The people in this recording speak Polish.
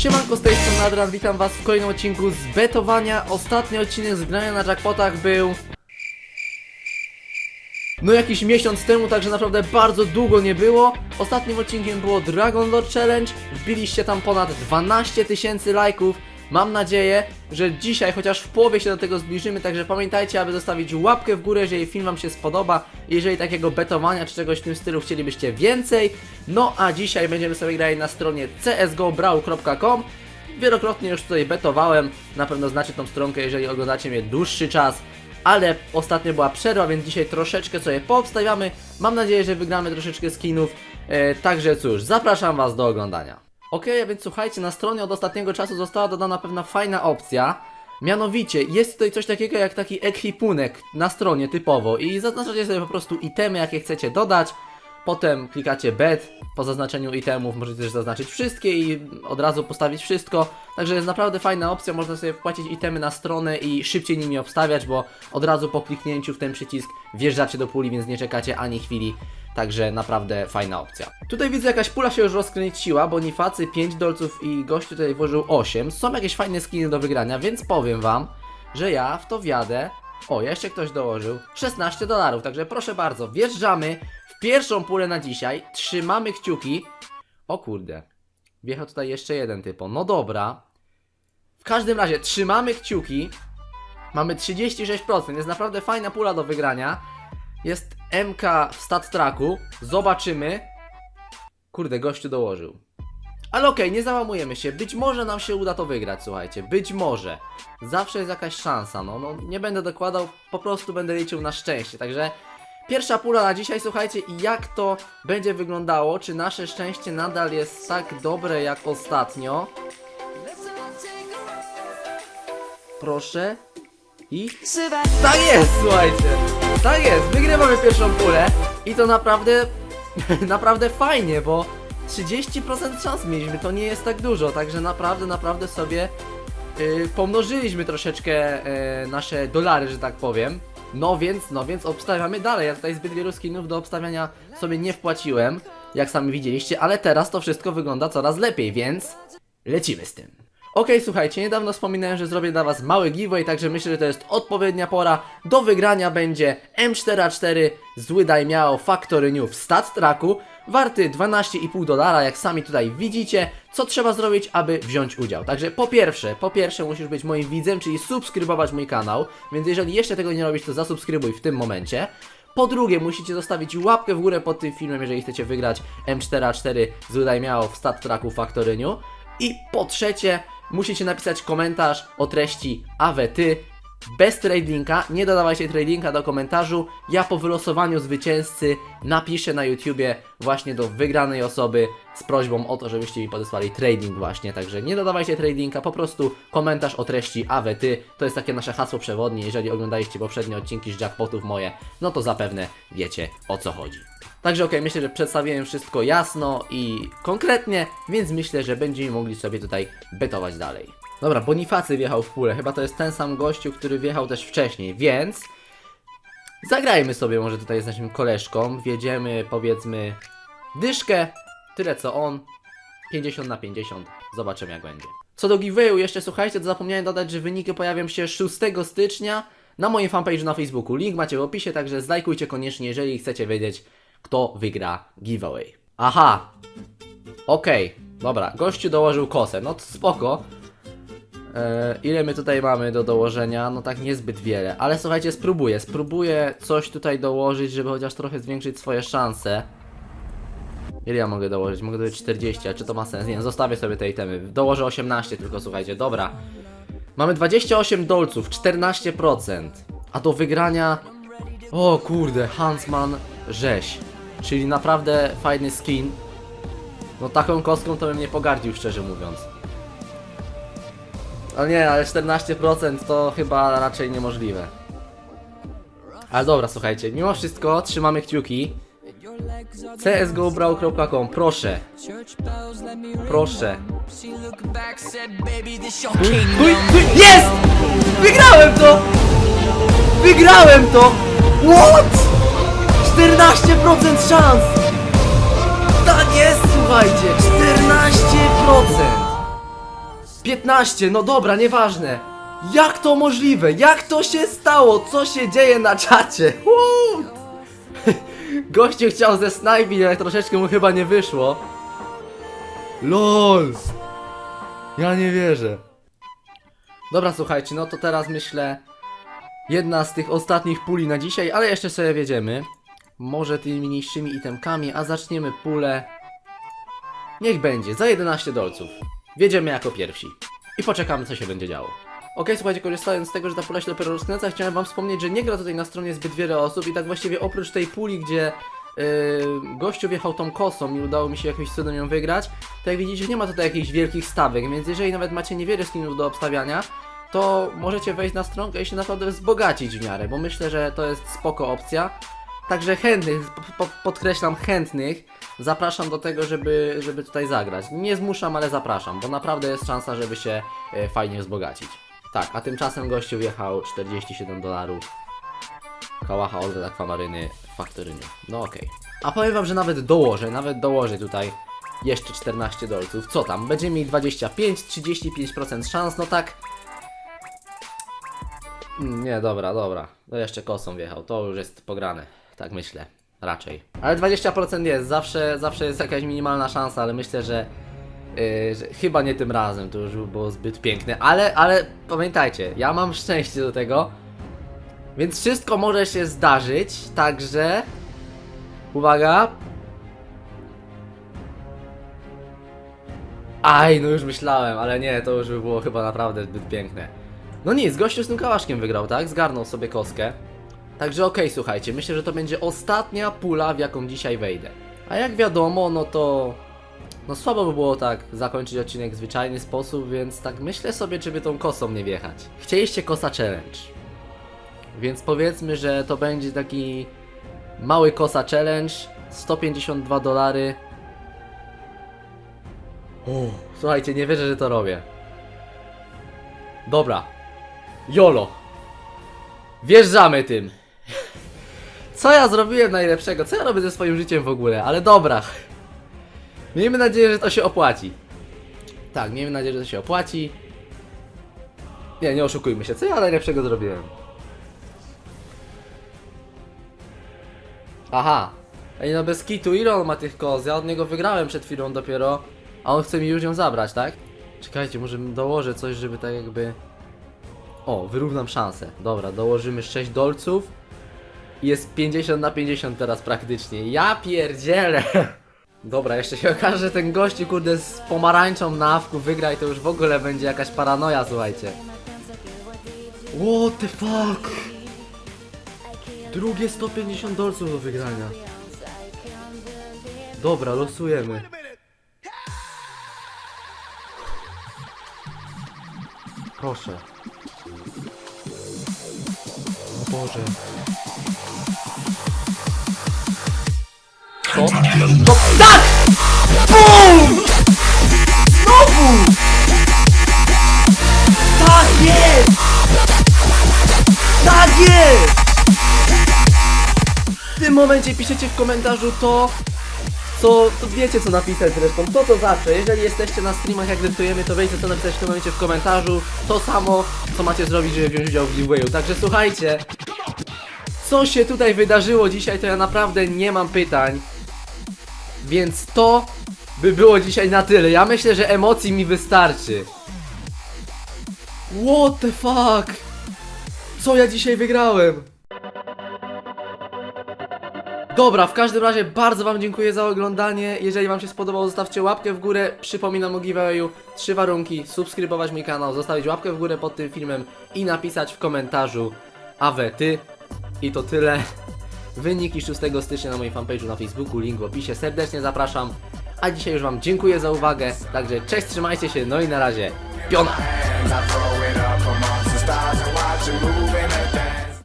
Siemanko, z tej strony Adrian, witam was w kolejnym odcinku z betowania. Ostatni odcinek z grania na jackpotach był... No jakiś miesiąc temu, także naprawdę bardzo długo nie było. Ostatnim odcinkiem było Dragon Lord Challenge. Wbiliście tam ponad 12 tysięcy lajków. Mam nadzieję, że dzisiaj chociaż w połowie się do tego zbliżymy, także pamiętajcie, aby zostawić łapkę w górę, jeżeli film Wam się spodoba. Jeżeli takiego betowania czy czegoś w tym stylu chcielibyście więcej. No a dzisiaj będziemy sobie grali na stronie csgobrawl.com. Wielokrotnie już tutaj betowałem, na pewno znacie tą stronkę, jeżeli oglądacie mnie dłuższy czas. Ale ostatnio była przerwa, więc dzisiaj troszeczkę sobie poobstawiamy. Mam nadzieję, że wygramy troszeczkę skinów. E, także cóż, zapraszam Was do oglądania. Okej, a więc słuchajcie, na stronie od ostatniego czasu została dodana pewna fajna opcja. Mianowicie, jest tutaj coś takiego jak taki ekwipunek na stronie typowo i zaznaczacie sobie po prostu itemy, jakie chcecie dodać. Potem klikacie bet, po zaznaczeniu itemów możecie też zaznaczyć wszystkie i od razu postawić wszystko. Także jest naprawdę fajna opcja, można sobie wpłacić itemy na stronę i szybciej nimi obstawiać, bo od razu po kliknięciu w ten przycisk wjeżdżacie do puli, więc nie czekacie ani chwili. Także naprawdę fajna opcja. Tutaj widzę jakaś pula się już rozkręciła, Bonifacy 5 dolców i gościu tutaj włożył 8. Są jakieś fajne skiny do wygrania, więc powiem wam, że ja w to wjadę. O, jeszcze ktoś dołożył 16 dolarów, także proszę bardzo, wjeżdżamy w pierwszą pulę na dzisiaj, trzymamy kciuki. O kurde, wjechał tutaj jeszcze jeden typo, no dobra. W każdym razie trzymamy kciuki. Mamy 36%, jest naprawdę fajna pula do wygrania. Jest MK w stat tracku. Zobaczymy. Kurde, gościu dołożył. Ale okej, nie załamujemy się. Być może nam się uda to wygrać, słuchajcie. Być może. Zawsze jest jakaś szansa, no. no nie będę dokładał, po prostu będę liczył na szczęście. Także pierwsza pula na dzisiaj, słuchajcie, i jak to będzie wyglądało? Czy nasze szczęście nadal jest tak dobre jak ostatnio? Proszę. I tak jest, słuchajcie. Tak jest, wygrywamy pierwszą pulę i to naprawdę, naprawdę fajnie, bo 30% szans mieliśmy, to nie jest tak dużo, także naprawdę, naprawdę sobie yy, pomnożyliśmy troszeczkę yy, nasze dolary, że tak powiem. No więc, no więc obstawiamy dalej. Ja tutaj zbyt wielu skinów do obstawiania sobie nie wpłaciłem, jak sami widzieliście, ale teraz to wszystko wygląda coraz lepiej, więc lecimy z tym. Okej, słuchajcie, niedawno wspominałem, że zrobię dla Was mały giveaway, także myślę, że to jest odpowiednia pora. Do wygrania będzie M4A4 Zły Daimiao Factory New w Stat Tracku, warty 12,5 dolara, jak sami tutaj widzicie. Co trzeba zrobić, aby wziąć udział? Także po pierwsze, po pierwsze musisz być moim widzem, czyli subskrybować mój kanał, więc jeżeli jeszcze tego nie robisz, to zasubskrybuj w tym momencie. Po drugie, musicie zostawić łapkę w górę pod tym filmem, jeżeli chcecie wygrać M4A4 Zły Daimiao w Stat Tracku Factory New. I po trzecie, musicie napisać komentarz o treści AWety bez tradinga, nie dodawajcie tradinga do komentarzu. Ja po wylosowaniu zwycięzcy napiszę na YouTubie właśnie do wygranej osoby z prośbą o to, żebyście mi podesłali trading właśnie. Także nie dodawajcie tradinga, po prostu komentarz o treści AWety. To jest takie nasze hasło przewodnie. Jeżeli oglądaliście poprzednie odcinki z jackpotów moje, no to zapewne wiecie o co chodzi. Także okej, myślę, że przedstawiłem wszystko jasno i konkretnie, więc myślę, że będziemy mogli sobie tutaj betować dalej. Dobra, Bonifacy wjechał w pulę, chyba to jest ten sam gościu, który wjechał też wcześniej, więc zagrajmy sobie może tutaj z naszym koleżką, wjedziemy powiedzmy dyszkę, tyle co on, 50 na 50, zobaczymy jak będzie. Co do giveawayu, jeszcze słuchajcie, to zapomniałem dodać, że wyniki pojawią się 6 stycznia na moim fanpage'u na Facebooku. Link macie w opisie, także zlajkujcie koniecznie, jeżeli chcecie wiedzieć, kto wygra giveaway. Aha, okej, dobra, gościu dołożył kosę, no to spoko. E, ile my tutaj mamy do dołożenia? No tak niezbyt wiele, ale słuchajcie, spróbuję, spróbuję coś tutaj dołożyć, żeby chociaż trochę zwiększyć swoje szanse. Ile ja mogę dołożyć? Mogę dołożyć 40, a czy to ma sens? Nie, zostawię sobie te itemy. Dołożę 18 tylko, słuchajcie, dobra. Mamy 28 dolców, 14%. A do wygrania... O kurde, Hansman rzeź. Czyli naprawdę fajny skin. No taką kostką to bym nie pogardził, szczerze mówiąc. Ale nie, ale 14% to chyba raczej niemożliwe. Ale dobra, słuchajcie, mimo wszystko trzymamy kciuki. csgobrawl.com, proszę. Proszę. Jest! Wygrałem to! Wygrałem to! What? 14% szans! Tak jest, słuchajcie, 14%! 15, no dobra, nieważne. Jak to możliwe? Jak to się stało? Co się dzieje na czacie? Uuu. Gościu chciał ze snajpić, ale troszeczkę mu chyba nie wyszło. LOL! Ja nie wierzę. Dobra, słuchajcie, no to teraz myślę jedna z tych ostatnich puli na dzisiaj, ale jeszcze sobie wiedziemy. Może tymi mniejszymi itemkami, a zaczniemy pulę. Niech będzie, za 11 dolców. Wiedziemy jako pierwsi. I poczekamy, co się będzie działo. Okej, słuchajcie, korzystając z tego, że ta pula się dopiero rozkręca, chciałem wam wspomnieć, że nie gra tutaj na stronie zbyt wiele osób i tak właściwie oprócz tej puli, gdzie yy, gościu wjechał tą kosą i udało mi się jakimś cudem ją wygrać, to jak widzicie, nie ma tutaj jakichś wielkich stawek, więc jeżeli nawet macie niewiele skinów do obstawiania, to możecie wejść na stronkę i się naprawdę wzbogacić w miarę, bo myślę, że to jest spoko opcja. Także chętnych, po, po, podkreślam chętnych, zapraszam do tego, żeby, żeby tutaj zagrać. Nie zmuszam, ale zapraszam, bo naprawdę jest szansa, żeby się e, fajnie wzbogacić. Tak, a tymczasem gościu wjechał 47 dolarów. Kałacha Order Akwamaryny w faktorynie. No okej. A powiem wam, że nawet dołożę, nawet dołożę tutaj jeszcze 14 dolców. Co tam? Będziemy mieli 25, 35% szans, no tak. Mm, Nie, dobra, dobra. No jeszcze kosą wjechał, to już jest pograne. Tak myślę. Raczej. Ale 20% jest, zawsze, zawsze jest jakaś minimalna szansa, ale myślę, że, yy, chyba nie tym razem, to już było zbyt piękne. Ale, ale pamiętajcie, ja mam szczęście do tego, więc wszystko może się zdarzyć, także... Uwaga! Aj, no już myślałem, ale nie, to już by było chyba naprawdę zbyt piękne. No nic, gościu z tym kałaszkiem wygrał, tak? Zgarnął sobie koskę. Także okej, słuchajcie, myślę, że to będzie ostatnia pula, w jaką dzisiaj wejdę. A jak wiadomo, no to... No słabo by było tak zakończyć odcinek w zwyczajny sposób, więc tak myślę sobie, czy by tą kosą nie wjechać. Chcieliście kosa challenge. Więc powiedzmy, że to będzie taki mały kosa challenge, 152 dolary. Słuchajcie, nie wierzę, że to robię. Dobra. Jolo. Wjeżdżamy tym. Co ja zrobiłem najlepszego? Co ja robię ze swoim życiem w ogóle? Ale dobra. Miejmy nadzieję, że to się opłaci. Tak, miejmy nadzieję, że to się opłaci. Nie, nie oszukujmy się. Co ja najlepszego zrobiłem? Aha. Ej, no bez kitu, ile on ma tych koz? Ja od niego wygrałem przed chwilą dopiero, a on chce mi już ją zabrać, tak? Czekajcie, może dołożę coś, żeby tak jakby... O, wyrównam szansę. Dobra, dołożymy 6 dolców. Jest 50 na 50 teraz praktycznie. Ja pierdzielę! Dobra, jeszcze się okaże, że ten gościu, kurde, z pomarańczą na awku wygra i to już w ogóle będzie jakaś paranoja, słuchajcie. What the fuck? Drugie 150 dolców do wygrania. Dobra, losujemy. Proszę. Boże. Co? To tak! BUM! Znowu! Tak jest! Tak jest! W tym momencie piszecie w komentarzu to, co, to wiecie co napisać zresztą, to to zawsze, jeżeli jesteście na streamach jak dyktujemy, to wiecie co napisać w tym momencie w komentarzu, to samo, co macie zrobić, żeby wziąć udział w giveawayu, także słuchajcie, co się tutaj wydarzyło dzisiaj, to ja naprawdę nie mam pytań, więc to by było dzisiaj na tyle, ja myślę, że emocji mi wystarczy. What the fuck? Co ja dzisiaj wygrałem? Dobra, w każdym razie bardzo Wam dziękuję za oglądanie. Jeżeli Wam się spodobało, zostawcie łapkę w górę. Przypominam o giveawayu. Trzy warunki: subskrybować mój kanał, zostawić łapkę w górę pod tym filmem i napisać w komentarzu AWE ty. I to tyle. Wyniki 6 stycznia na moim fanpage'u na Facebooku, link w opisie. Serdecznie zapraszam. A dzisiaj już Wam dziękuję za uwagę. Także cześć, trzymajcie się, no i na razie. Piona!